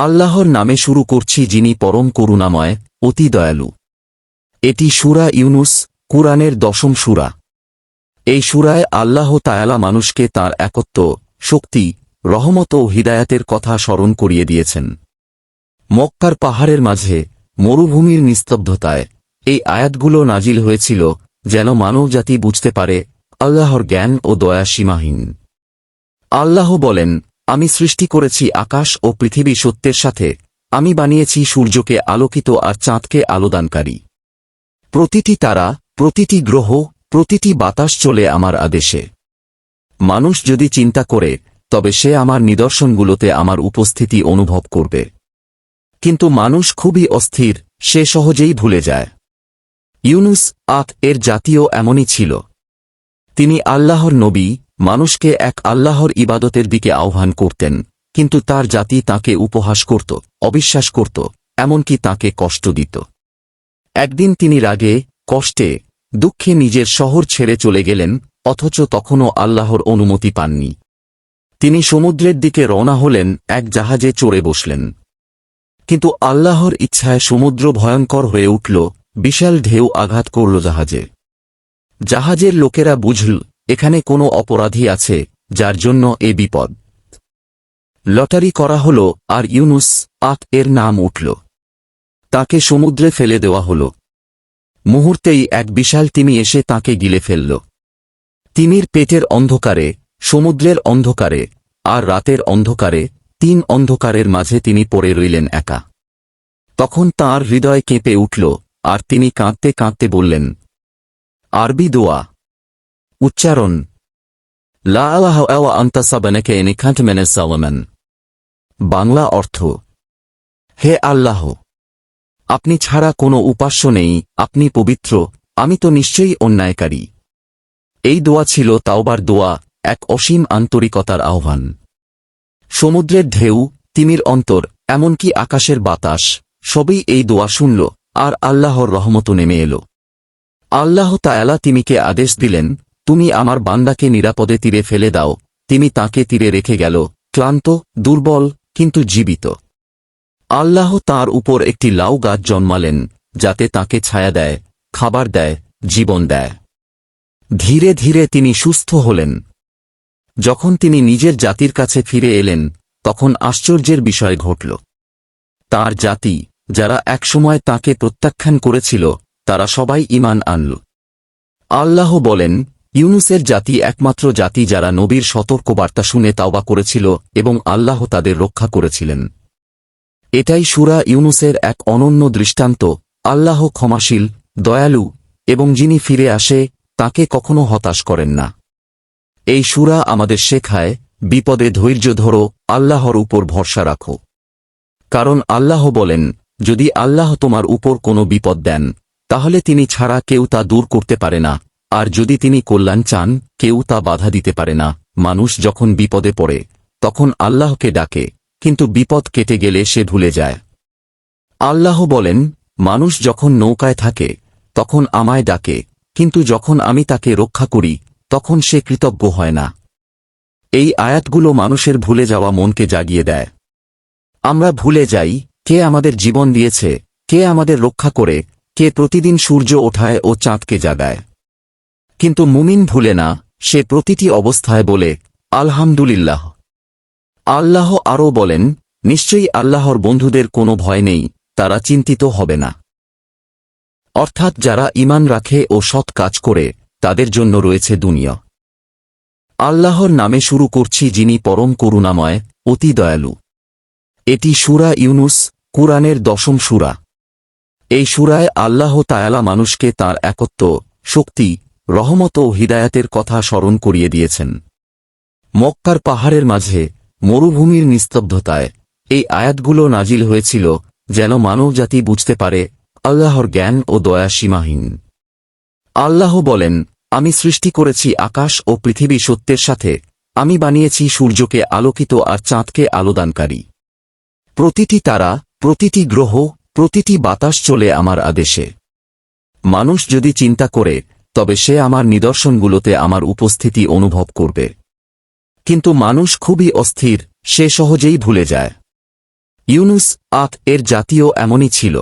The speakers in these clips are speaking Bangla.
আল্লাহর নামে শুরু করছি যিনি পরম করুণাময়, অতি দয়ালু। এটি সুরা ইউনুস, কুরআনের দশম সুরা। এই সুরায় আল্লাহ তায়ালা মানুষকে তার একত্ব, শক্তি, রহমত ও হিদায়াতের কথা স্মরণ করিয়ে দিয়েছেন। মক্কার পাহাড়ের মাঝে, মরুভূমির নিস্তব্ধতায়, এই আয়াতগুলো নাজিল হয়েছিল যেন মানবজাতি বুঝতে পারে আল্লাহর জ্ঞান ও দয়া সীমাহীন। আল্লাহ বলেন আমি সৃষ্টি করেছি আকাশ ও পৃথিবী সত্যের সাথে। আমি বানিয়েছি সূর্যকে আলোকিত আর চাঁদকে আলোদানকারী। প্রতিটি তারা, প্রতিটি গ্রহ, প্রতিটি বাতাস চলে আমার আদেশে। মানুষ যদি চিন্তা করে, তবে সে আমার নিদর্শনগুলোতে আমার উপস্থিতি অনুভব করবে। কিন্তু মানুষ খুবই অস্থির, সে সহজেই ভুলে যায়। ইউনুস আত এর জাতীয় এমনই ছিল। তিনি আল্লাহর নবী মানুষকে এক আল্লাহর ইবাদতের দিকে আহ্বান করতেন, কিন্তু তার জাতি তাকে উপহাস করত, অবিশ্বাস করত, এমনকি তাকে কষ্ট দিত। একদিন তিনি রাগে, কষ্টে, দুঃখে নিজের শহর ছেড়ে চলে গেলেন, অথচ তখনও আল্লাহর অনুমতি পাননি। তিনি সমুদ্রের দিকে রওনা হলেন, এক জাহাজে চড়ে বসলেন। কিন্তু আল্লাহর ইচ্ছায় সমুদ্র ভয়ঙ্কর হয়ে উঠল, বিশাল ঢেউ আঘাত করল জাহাজে। জাহাজের লোকেরা বুঝল এখানে কোনো অপরাধী আছে, যার জন্য এ বিপদ। লটারি করা হল, আর ইউনুস আক এর নাম উঠল। তাকে সমুদ্রে ফেলে দেওয়া হল। মুহূর্তেই এক বিশাল তিমি এসে তাকে গিলে ফেলল। তিমির পেটের অন্ধকারে, সমুদ্রের অন্ধকারে, আর রাতের অন্ধকারে, তিন অন্ধকারের মাঝে তিনি পড়ে রইলেন একা। তখন তাঁর হৃদয় কেঁপে উঠল, আর তিনি কাঁদতে কাঁদতে বললেন, আরবি দোয়া উচ্চারণ লা আলাহ আওয়া আন্তাসাবানাকে এনিখান্ট মেনে সালামান বাংলা অর্থ হে আল্লাহ আপনি ছাড়া কোনো উপাস্য নেই আপনি পবিত্র আমি তো নিশ্চয়ই অন্যায়কারী এই দোয়া ছিল তাওবার দোয়া এক অসীম আন্তরিকতার আহ্বান সমুদ্রের ঢেউ তিমির অন্তর এমনকি আকাশের বাতাস সবই এই দোয়া শুনল আর আল্লাহর রহমত নেমে এল আল্লাহ তায়ালা তিমিকে আদেশ দিলেন তুমি আমার বান্দাকে নিরাপদে তীরে ফেলে দাও। তিনি তাকে তীরে রেখে গেল, ক্লান্ত, দুর্বল, কিন্তু জীবিত। আল্লাহ তার উপর একটি লাউ গাছ জন্মালেন, যাতে তাকে ছায়া দেয়, খাবার দেয়, জীবন দেয়। ধীরে ধীরে তিনি সুস্থ হলেন। যখন তিনি নিজের জাতির কাছে ফিরে এলেন, তখন আশ্চর্যের বিষয় ঘটল। তার জাতি, যারা একসময় তাকে প্রত্যাখ্যান করেছিল, তারা সবাই ইমান আনল। আল্লাহ বলেন ইউনুসের জাতি একমাত্র জাতি যারা নবীর সতর্কবার্তা শুনে তাওবা করেছিল এবং আল্লাহ তাদের রক্ষা করেছিলেন। এটাই সুরা ইউনুসের এক অনন্য দৃষ্টান্ত, আল্লাহ ক্ষমাশীল, দয়ালু এবং যিনি ফিরে আসে, তাকে কখনো হতাশ করেন না। এই সুরা আমাদের শেখায়, বিপদে ধৈর্য ধরো, আল্লাহর উপর ভরসা রাখো। কারণ আল্লাহ বলেন, যদি আল্লাহ তোমার উপর কোনো বিপদ দেন, তাহলে তিনি ছাড়া কেউ তা দূর করতে পারে না। আর যদি তিনি কল্যাণ চান, কেউ তা বাধা দিতে পারে না। মানুষ যখন বিপদে পড়ে, তখন আল্লাহকে ডাকে, কিন্তু বিপদ কেটে গেলে সে ভুলে যায়। আল্লাহ বলেন, মানুষ যখন নৌকায় থাকে, তখন আমায় ডাকে, কিন্তু যখন আমি তাকে রক্ষা করি, তখন সে কৃতজ্ঞ হয় না। এই আয়াতগুলো মানুষের ভুলে যাওয়া মনকে জাগিয়ে দেয়। আমরা ভুলে যাই, কে আমাদের জীবন দিয়েছে, কে আমাদের রক্ষা করে, কে প্রতিদিন সূর্য ওঠায় ও চাঁদকে জাগায়। কিন্তু মুমিন ভুলে না, সে প্রতিটি অবস্থায় বলে, আলহামদুলিল্লাহ। আল্লাহ আরও বলেন, নিশ্চয়ই আল্লাহর বন্ধুদের কোনো ভয় নেই, তারা চিন্তিত হবে না। অর্থাৎ যারা ইমান রাখে ও সৎ কাজ করে, তাদের জন্য রয়েছে দুনিয়া। আল্লাহর নামে শুরু করছি যিনি পরম করুণাময়, অতি দয়ালু। এটি সুরা ইউনুস, কুরআনের দশম সুরা। এই সুরায় আল্লাহ তায়ালা মানুষকে তার একত্ব, শক্তি রহমত ও হিদায়াতের কথা স্মরণ করিয়ে দিয়েছেন। মক্কার পাহাড়ের মাঝে মরুভূমির নিস্তব্ধতায় এই আয়াতগুলো নাজিল হয়েছিল যেন মানবজাতি বুঝতে পারে আল্লাহর জ্ঞান ও দয়া সীমাহীন। আল্লাহ বলেন, আমি সৃষ্টি করেছি আকাশ ও পৃথিবী সত্যের সাথে। আমি বানিয়েছি সূর্যকে আলোকিত আর চাঁদকে আলোদানকারী। প্রতিটি তারা, প্রতিটি গ্রহ, প্রতিটি বাতাস চলে আমার আদেশে। মানুষ যদি চিন্তা করে তবে সে আমার নিদর্শনগুলোতে আমার উপস্থিতি অনুভব করবে। কিন্তু মানুষ খুবই অস্থির, সে সহজেই ভুলে যায়। ইউনুস আত এর জাতীয় এমনই ছিল।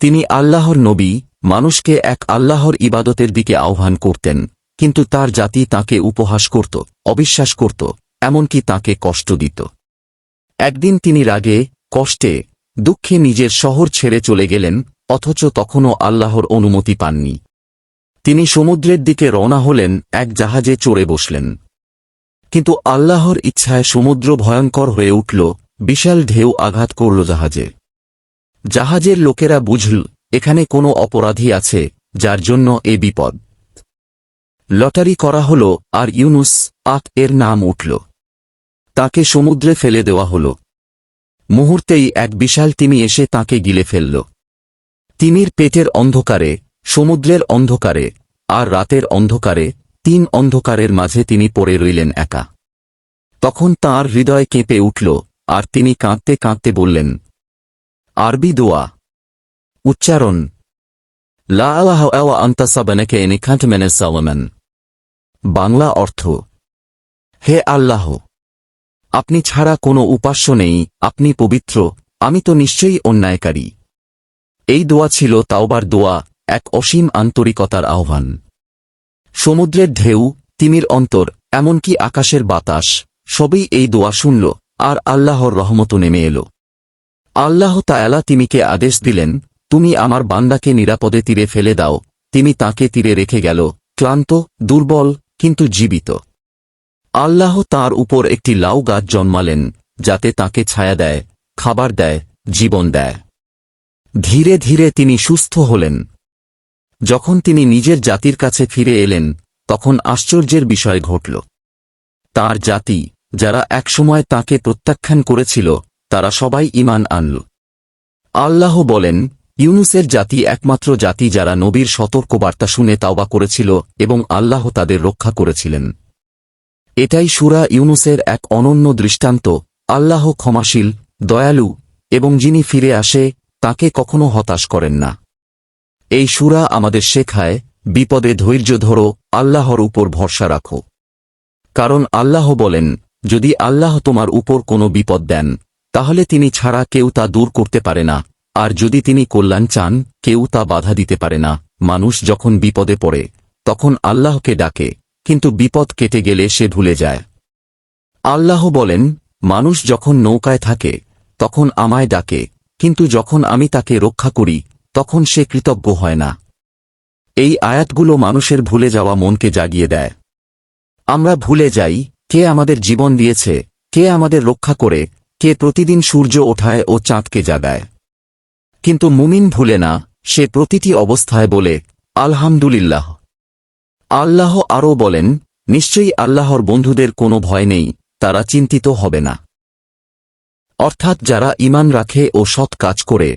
তিনি আল্লাহর নবী, মানুষকে এক আল্লাহর ইবাদতের দিকে আহ্বান করতেন, কিন্তু তার জাতি তাকে উপহাস করত, অবিশ্বাস করত, এমনকি তাকে কষ্ট দিত। একদিন তিনি রাগে, কষ্টে, দুঃখে নিজের শহর ছেড়ে চলে গেলেন, অথচ তখনও আল্লাহর অনুমতি পাননি। তিনি সমুদ্রের দিকে রওনা হলেন, এক জাহাজে চড়ে বসলেন। কিন্তু আল্লাহর ইচ্ছায় সমুদ্র ভয়ঙ্কর হয়ে উঠল, বিশাল ঢেউ আঘাত করল জাহাজে। জাহাজের লোকেরা বুঝল, এখানে কোনো অপরাধী আছে, যার জন্য এ বিপদ। লটারি করা হল, আর ইউনুস আত এর নাম উঠল। তাকে সমুদ্রে ফেলে দেওয়া হল। মুহূর্তেই এক বিশাল তিমি এসে তাকে গিলে ফেলল। তিমির পেটের অন্ধকারে সমুদ্রের অন্ধকারে আর রাতের অন্ধকারে, তিন অন্ধকারের মাঝে তিনি পড়ে রইলেন একা। তখন তাঁর হৃদয় কেঁপে উঠল, আর তিনি কাঁদতে কাঁদতে বললেন, আরবি দোয়া, উচ্চারণ, লা বাংলা অর্থ, হে আল্লাহ, আপনি ছাড়া কোনো উপাস্য নেই, আপনি পবিত্র, আমি তো নিশ্চয়ই অন্যায়কারী। এই দোয়া ছিল তাওবার দোয়া এক অসীম আন্তরিকতার আহ্বান। সমুদ্রের ঢেউ, তিমির অন্তর, এমনকি আকাশের বাতাস, সবই এই দোয়া শুনল, আর আল্লাহর রহমত নেমে এল। আল্লাহ তায়ালা তিমিকে আদেশ দিলেন, তুমি আমার বান্দাকে নিরাপদে তীরে ফেলে দাও তিনি তাকে তীরে রেখে গেল, ক্লান্ত, দুর্বল, কিন্তু জীবিত। আল্লাহ তার উপর একটি লাউ গাছ জন্মালেন, যাতে তাকে ছায়া দেয়, খাবার দেয়, জীবন দেয়। ধীরে ধীরে তিনি সুস্থ হলেন। যখন তিনি নিজের জাতির কাছে ফিরে এলেন, তখন আশ্চর্যের বিষয় ঘটল। তার জাতি, যারা একসময় তাকে প্রত্যাখ্যান করেছিল, তারা সবাই ইমান আনল। আল্লাহ বলেন, ইউনুসের জাতি একমাত্র জাতি যারা নবীর সতর্কবার্তা শুনে তাওবা করেছিল এবং আল্লাহ তাদের রক্ষা করেছিলেন। এটাই সুরা ইউনুসের এক অনন্য দৃষ্টান্ত, আল্লাহ ক্ষমাশীল, দয়ালু, এবং যিনি ফিরে আসে, তাকে কখনো হতাশ করেন না। এই সুরা আমাদের শেখায়, বিপদে ধৈর্য ধরো, আল্লাহর উপর ভরসা রাখো। কারণ আল্লাহ বলেন, যদি আল্লাহ তোমার উপর কোনো বিপদ দেন, তাহলে তিনি ছাড়া কেউ তা দূর করতে পারে না, আর যদি তিনি কল্যাণ চান, কেউ তা বাধা দিতে পারে না। মানুষ যখন বিপদে পড়ে, তখন আল্লাহকে ডাকে, কিন্তু বিপদ কেটে গেলে সে ভুলে যায়। আল্লাহ বলেন, মানুষ যখন নৌকায় থাকে, তখন আমায় ডাকে, কিন্তু যখন আমি তাকে রক্ষা করি তখন সে কৃতজ্ঞ হয় না। এই আয়াতগুলো মানুষের ভুলে যাওয়া মনকে জাগিয়ে দেয়। আমরা ভুলে যাই, কে আমাদের জীবন দিয়েছে, কে আমাদের রক্ষা করে, কে প্রতিদিন সূর্য ওঠায় ও চাঁদকে জাগায়। কিন্তু মুমিন ভুলে না, সে প্রতিটি অবস্থায় বলে, আলহামদুলিল্লাহ। আল্লাহ আরও বলেন, নিশ্চয়ই আল্লাহর বন্ধুদের কোনো ভয় নেই, তারা চিন্তিত হবে না। অর্থাৎ যারা ইমান রাখে ও সৎ কাজ করে